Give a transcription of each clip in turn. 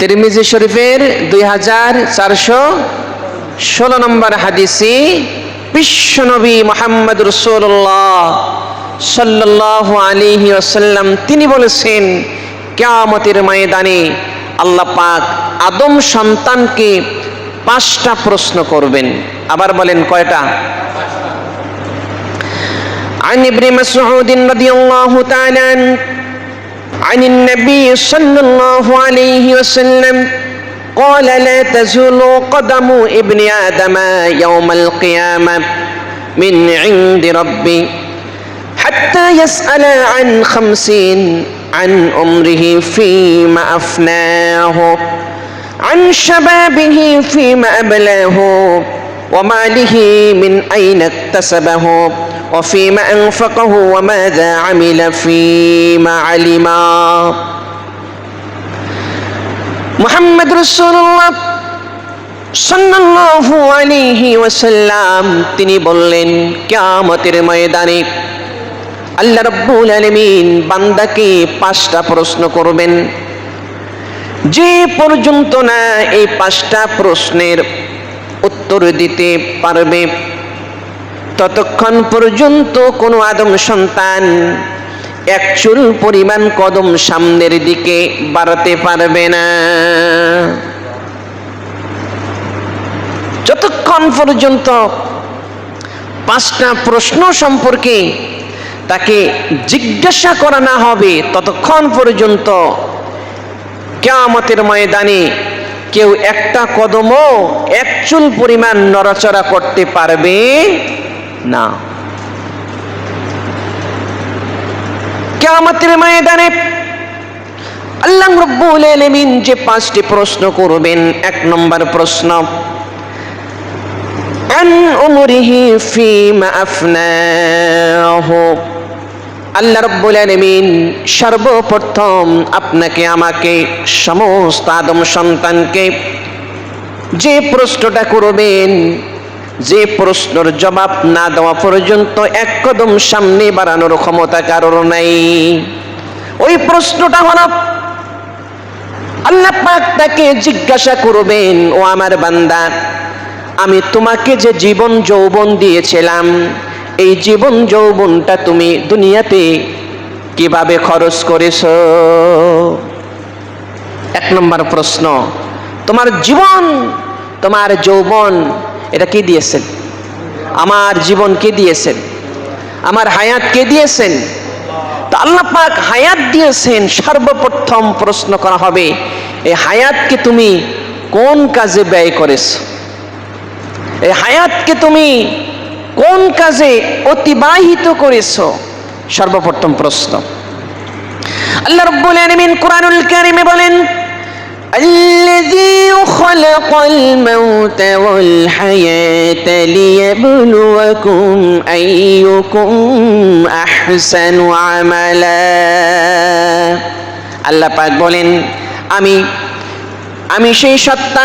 তিরমিজি শরীফের দুই হাজার চারশো ষোলো নম্বর হাদিসি বিশ্বনবী মোহাম্মদ রসুল্লাহ সাল্লাহ আলিহি ওসাল্লাম তিনি বলেছেন কেয়ামতের ময়দানে আল্লাহ পাক আদম সন্তানকে পাঁচটা প্রশ্ন করবেন আবার বলেন কয়টা عن ابن مسعود رضي الله تعالى عنه عن النبي صلى الله عليه وسلم قال لا تزول قدم ابن آدم يوم القيامة من عند ربي حتى يسأل عن خمسين عن عمره فيما أفناه عن شبابه فيما أبلاه وماله من أين اكتسبه. وفيما أنفقه وماذا عمل فيما علم محمد رسول الله সাল্লাল্লাহু আলাইহি ওয়াসাল্লাম তিনি বললেন কিয়ামতের ময়দানে আল্লাহ রাব্বুল আলামিন বান্দাকে পাঁচটা প্রশ্ন করবেন যে পর্যন্ত না এই পাঁচটা প্রশ্নের উত্তর দিতে পারবে ততক্ষণ পর্যন্ত কোনো আদম সন্তান এক চুল পরিমাণ কদম সামনের দিকে বাড়াতে পারবে না। যতক্ষণ পর্যন্ত পাঁচটা প্রশ্ন সম্পর্কে তাকে জিজ্ঞাসা করা না হবে, ততক্ষণ পর্যন্ত কেয়ামতের ময়দানে কেউ একটা কদমও এক চুল পরিমাণ নড়াচড়া করতে পারবে। না। কেয়ামতের ময়দানে আল্লাহ রব্বুল আলামিন যে পাঁচটি প্রশ্ন করবেন, এক নম্বর প্রশ্ন, আন উমরিহি ফিমা আফনাহু? আল্লাহ রব্বুল আলামিন সর্বপ্রথম আপনাকে, আমাকে, সমস্ত আদম সন্তানকে যে প্রশ্নটা করবেন যে প্রশ্নের জবাব না দেওয়া পর্যন্ত এক কদম সামনে বাড়ানোর ক্ষমতা কারোর নাই। ওই প্রশ্নটা হলো, আল্লাহ পাক তাকে জিজ্ঞাসা করবেন, ও আমার বান্দা, আমি তোমাকে যে জীবন যৌবন দিয়েছিলাম, এই জীবন যৌবনটা তুমি দুনিয়াতে কীভাবে খরচ করেছ? এক নম্বর প্রশ্ন, তোমার জীবন, তোমার যৌবন এটা কে দিয়েছেন? আমার জীবন কে দিয়েছেন? আমার হায়াত কে দিয়েছেন? তা আল্লাহ পাক হায়াত দিয়েছেন, সর্বপ্রথম প্রশ্ন করা হবে, এই হায়াতকে তুমি কোন কাজে ব্যয় করেছ? এই হায়াতকে তুমি কোন কাজে অতিবাহিত করেছ? সর্বপ্রথম প্রশ্ন। আল্লাহ রব্বুল আলামিন কোরআনুল কারিমে বলেন الذي خلق الموت والحياة ليبلوكم أيكم أحسن عملا আল্লাহ পাক বলেন আমি আমি সেই সত্তা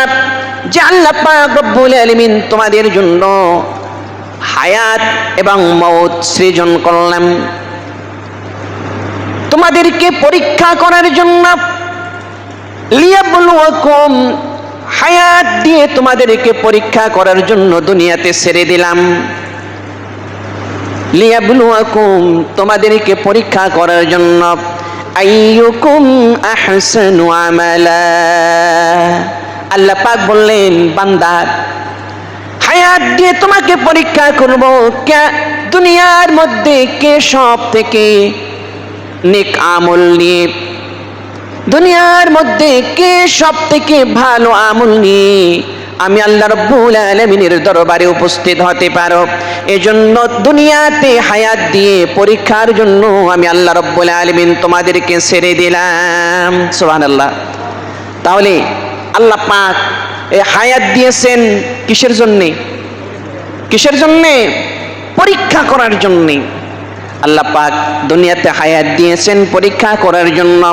যে আল্লাহ পাক রব্বুল আলামিন তোমাদের জন্য হায়াত এবং মৌত সৃজন করলাম তোমাদেরকে পরীক্ষা করার জন্য লিয়াবলুয়াকুম, হায়াত দিয়ে তোমাদেরকে পরীক্ষা করার জন্য দুনিয়াতে ছেড়ে দিলাম। লিয়াবলুয়াকুম, তোমাদেরকে পরীক্ষা করার জন্য, আইয়ুকুম আহসানু আমালা। আল্লাহ পাক বললেন, বান্দা, হায়াত দিয়ে তোমাকে পরীক্ষা করব দুনিয়ার মধ্যে কে সব থেকে নেক আমল নিয়ে? দুনিয়ার মধ্যে কে সব থেকে ভালো আমল নিয়ে আমি আল্লাহ রব্বুল আলমিনের দরবারে উপস্থিত হতে পারো। এজন্য দুনিয়াতে হায়াত দিয়ে পরীক্ষার জন্য আমি আল্লাহ রব্বুল আলমিন তোমাদেরকে ছেড়ে দিলাম। সোহান আল্লাহ তাহলে আল্লাহ পাক এই হায়াত দিয়েছেন কিসের জন্যে? কিসের জন্যে? পরীক্ষা করার জন্যে। আল্লাহ পাক দুনিয়াতে হায়াত দিয়েছেন পরীক্ষা করার জন্য।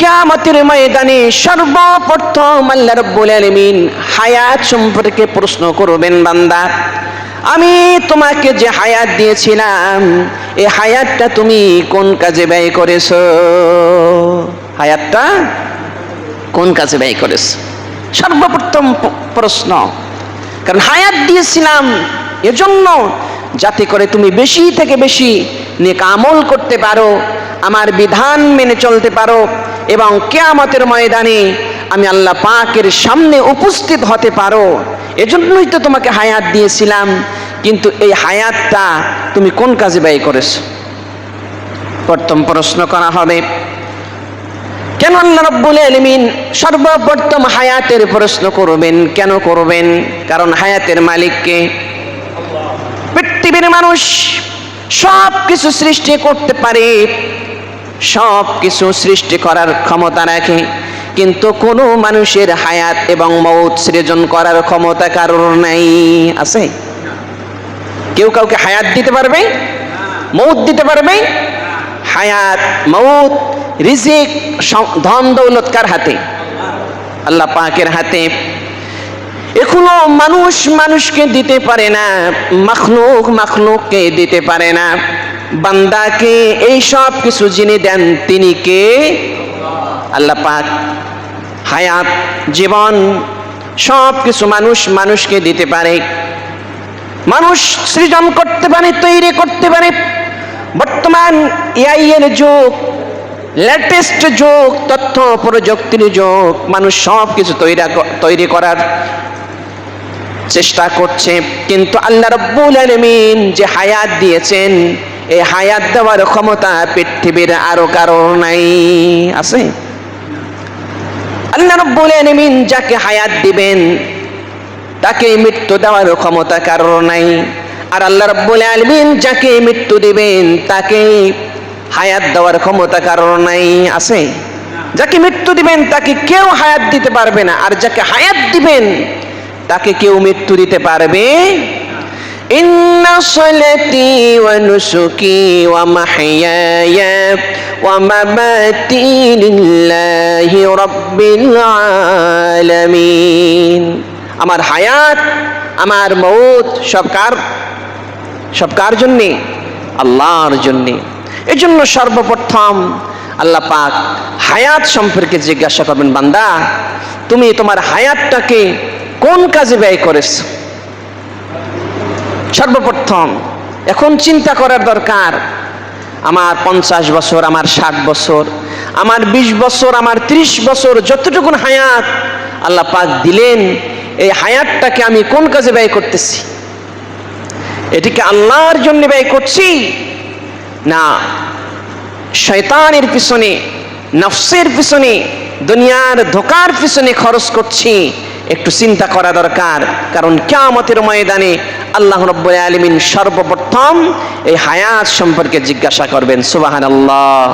কিয়ামতের ময়দানে সর্বপ্রথম আল্লাহ রব্বুল আলামিন হায়াত সম্পর্কে প্রশ্ন করবেন, বান্দা। আমি তোমাকে যে হায়াত দিয়েছিলাম, এই হায়াতটা তুমি কোন কাজে ব্যয় করেছ? হায়াতটা কোন কাজে ব্যয় করেছ? সর্বপ্রথম প্রশ্ন। কারণ হায়াত দিয়েছিলাম এজন্য যাতে করে তুমি বেশি থেকে বেশি নেক আমল করতে পারো, আমার বিধান মেনে চলতে পারো এবং কেয়ামতের ময়দানে আমি আল্লাহ পাকের সামনে উপস্থিত হতে পারো। এজন্যই তো তোমাকে হায়াত দিয়েছিলাম, কিন্তু এই হায়াতটা তুমি কোন কাজে ব্যয় করেছ? প্রথম প্রশ্ন করা হবে, কেন আল্লাহ রব্বুল আলমিন সর্বপ্রথম হায়াতের প্রশ্ন করবেন? কেন করবেন? কারণ হায়াতের মালিককে পৃথিবীর মানুষ সব কিছু সৃষ্টি করতে পারে। সব কিছু সৃষ্টি করার ক্ষমতা রাখে। কিন্তু কোনো মানুষের হায়াত এবং মৌত সৃজন করার ক্ষমতা কারোর নাই। আছে? কেউ কাউকে হায়াত দিতে পারবে? মৌত দিতে পারবে? হায়াত মৌত রিজিক ধন, দৌলত কার হাতে? আল্লাহ পাকের হাতে। এখনও মানুষ মানুষকে দিতে পারে না, মাখলুক মাখলুককে দিতে পারে না। বান্দাকে এই সব কিছু যিনি দেন, তিনি কে? আল্লাহ পাক। হায়াত, জীবন, সব কিছু মানুষ মানুষকে দিতে পারে। মানুষ সৃজন করতে পারে, তৈরি করতে পারে। বর্তমান এআই এর যুগ লেটেস্ট যুগ, তথ্য প্রযুক্তির যুগ, মানুষ সব কিছু তৈরি তৈরি করার চেষ্টা করছে। কিন্তু আল্লাহ রব্বুল আলমিন যে হায়াত দিয়েছেন এই হায়াত দেওয়ার ক্ষমতা পৃথিবীর আরও কারও নাই। আছে? আল্লাহ রব্বুল আলমিন যাকে হায়াত দিবেন তাকে মৃত্যু দেওয়ার ক্ষমতা কারোর নাই। আর আল্লাহ রব্বুল আলমিন যাকে মৃত্যু দিবেন তাকে হায়াত দেওয়ার ক্ষমতা কারোর নাই। আছে? যাকে মৃত্যু দিবেন, তাকে কেউ হায়াত দিতে পারবে না। আর যাকে হায়াত দিবেন, তাকে কেউ মৃত্যু দিতে পারবে إن صلاتي ونسكي ومحياي ومماتي لله رب العالمين আমার হায়াত আমার মৌত সব কার সব কার জন্যে আল্লাহর জন্যে এই জন্য সর্বপ্রথম আল্লাহ পাক হায়াত সম্পর্কে জিজ্ঞাসা করবেন বান্দা তুমি তোমার হায়াতটাকে কোন কাজে ব্যয় করেছো সর্বপ্রথম, এখন চিন্তা করার দরকার, আমার পঞ্চাশ বছর, আমার ষাট বছর, আমার বিশ বছর, আমার ত্রিশ বছর, যতটুকুন হায়াত আল্লাহ পাক দিলেন, এই হায়াতটাকে আমি কোন কাজে ব্যয় করতেছি? এটিকে আল্লাহর জন্য ব্যয় করছি? না, শয়তানের পিছনে, নফসের পিছনে, দুনিয়ার ধোকার পিছনে খরচ করছি, একটু চিন্তা করা দরকার, কারণ কেমতের ময়দানে আল্লাহ রব্বুল আলমিন সর্বপ্রথম এই হায়াত সম্পর্কে জিজ্ঞাসা করবেন সুবাহান আল্লাহ